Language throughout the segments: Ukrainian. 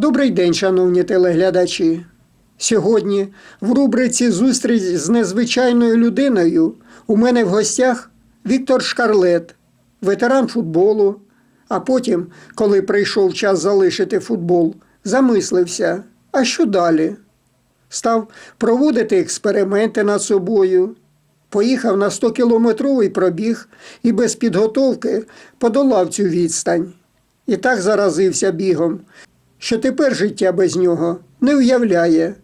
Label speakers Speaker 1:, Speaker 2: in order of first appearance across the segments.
Speaker 1: Добрий день, шановні телеглядачі. Сьогодні в рубриці Зустріч з незвичайною людиною у мене в гостях Віктор Шкарлет, ветеран футболу. А потім, коли прийшов час залишити футбол, замислився, а що далі? Став проводити експерименти над собою. Поїхав на 100-кілометровий пробіг і без підготовки подолав цю відстань. І так заразився бігом, що тепер життя без нього не уявляє.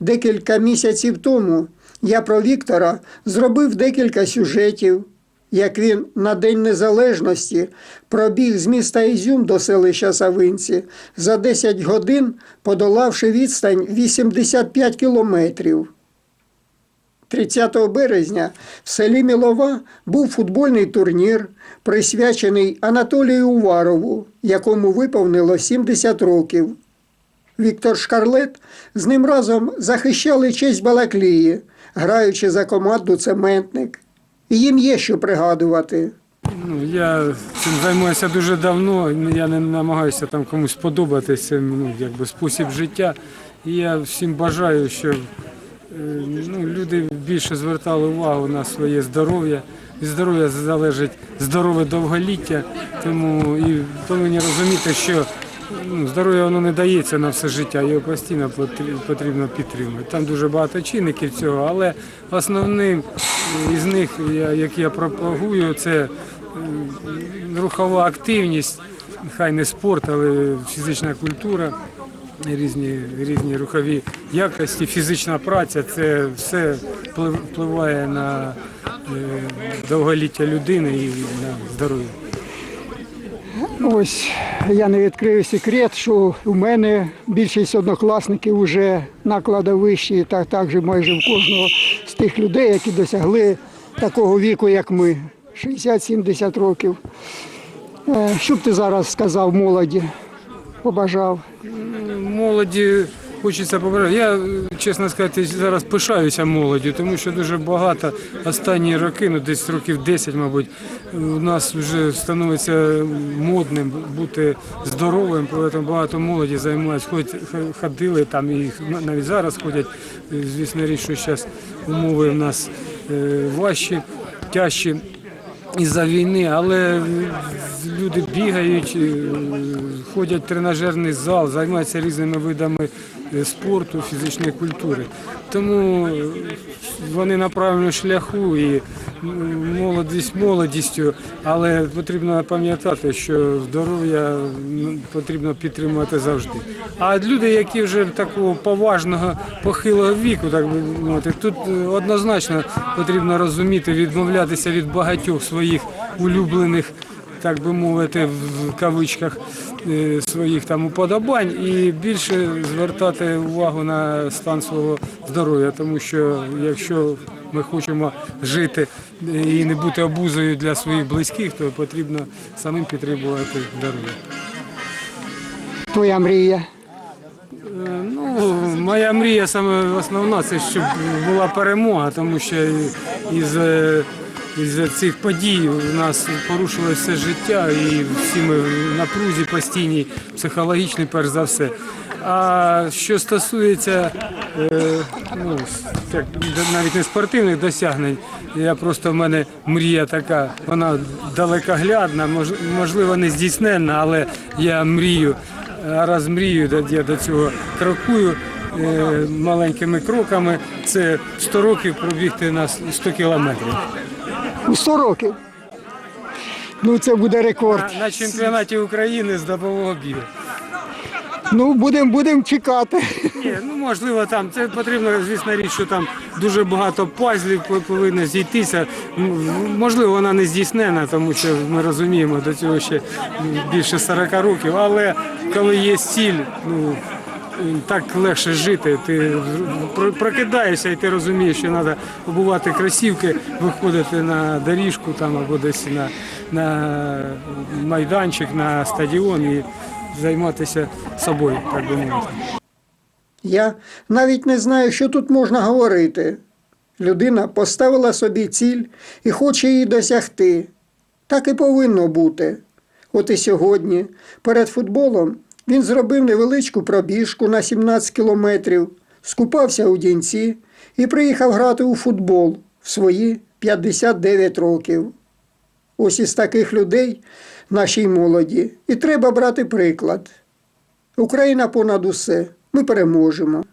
Speaker 1: Декілька місяців тому я про Віктора зробив декілька сюжетів, як він на День Незалежності пробіг з міста Ізюм до селища Савинці за 10 годин, подолавши відстань 85 кілометрів. 30 березня в селі Мілова був футбольний турнір, присвячений Анатолію Уварову, якому виповнило 70 років. Віктор Шкарлет з ним разом захищали честь Балаклії, граючи за команду цементник. І їм є що пригадувати.
Speaker 2: Ну, я цим займаюся дуже давно. Я не намагаюся там комусь сподобатися. Ну, якби спосіб життя. І я всім бажаю, щоб е, ну, люди більше звертали увагу на своє здоров'я. Від здоров'я залежить здорове довголіття. Тому і повинні розуміти, що ну, здоров'я воно не дається на все життя, його постійно потрібно підтримувати. Там дуже багато чинників цього, але основним із них, як я пропагую, це рухова активність, хай не спорт, але фізична культура, різні, різні рухові якості, фізична праця це все впливає на е, довголіття людини і на здоров'я.
Speaker 1: Ось я не відкрию секрет, що у мене більшість однокласників вже на кладовищі, та також майже в кожного з тих людей, які досягли такого віку, як ми, 60-70 років. Е, Що б ти зараз сказав молоді, побажав?
Speaker 2: Молоді хочеться побажати. Я, чесно сказати, зараз пишаюся молоддю, тому що дуже багато останні роки, ну десь років 10, мабуть, у нас вже становиться модним бути здоровим, тому багато молоді займаються, ходять, ходили там і навіть зараз ходять. Звісно, річ, що зараз умови в нас е, важчі, тяжчі із-за війни, але люди бігають, е, ходять в тренажерний зал, займаються різними видами спорту, фізичної культури. Тому е, вони на правильному шляху і молодість молодістю, але потрібно пам'ятати, що здоров'я потрібно підтримувати завжди. А люди, які вже такого поважного похилого віку, так би мовити, тут е, однозначно потрібно розуміти, відмовлятися від багатьох своїх улюблених, так би мовити, в кавичках е, своїх там уподобань і більше звертати увагу на стан свого здоров'я, тому що якщо ми хочемо жити е, і не бути обузою для своїх близьких, то потрібно самим підтримувати здоров'я.
Speaker 1: Твоя мрія.
Speaker 2: Е, Ну, моя мрія саме основна, це щоб була перемога, тому що із, із цих подій у нас порушилося все життя і всі ми в напрузі постійній, психологічній, перш за все. А що стосується е, ну, навіть не спортивних досягнень, я просто в мене мрія така, вона далекоглядна, мож- можливо, не здійсненна, але я мрію. Раз мрію, я до цього крокую е, маленькими кроками. Це 100 років пробігти на 100 кілометрів.
Speaker 1: У 100 років. Ну, це буде рекорд.
Speaker 2: На, на чемпіонаті України з добового бігу.
Speaker 1: Ну, будемо будем чекати.
Speaker 2: Ні, ну можливо, там це потрібно, звісно, річ, що там дуже багато пазлів повинно зійтися. Можливо, вона не здійснена, тому що ми розуміємо, до цього ще більше 40 років. Але коли є ціль, ну так легше жити. Ти прокидаєшся і ти розумієш, що треба обувати кросівки, виходити на доріжку там або десь на, на майданчик, на стадіон і займатися собою, так би мовити.
Speaker 1: Я навіть не знаю, що тут можна говорити. Людина поставила собі ціль і хоче її досягти. Так і повинно бути. От і сьогодні, перед футболом, Він зробив невеличку пробіжку на 17 кілометрів, скупався у дінці і приїхав грати у футбол в свої 59 років. Ось із таких людей нашій молоді і треба брати приклад. Україна понад усе. Ми переможемо.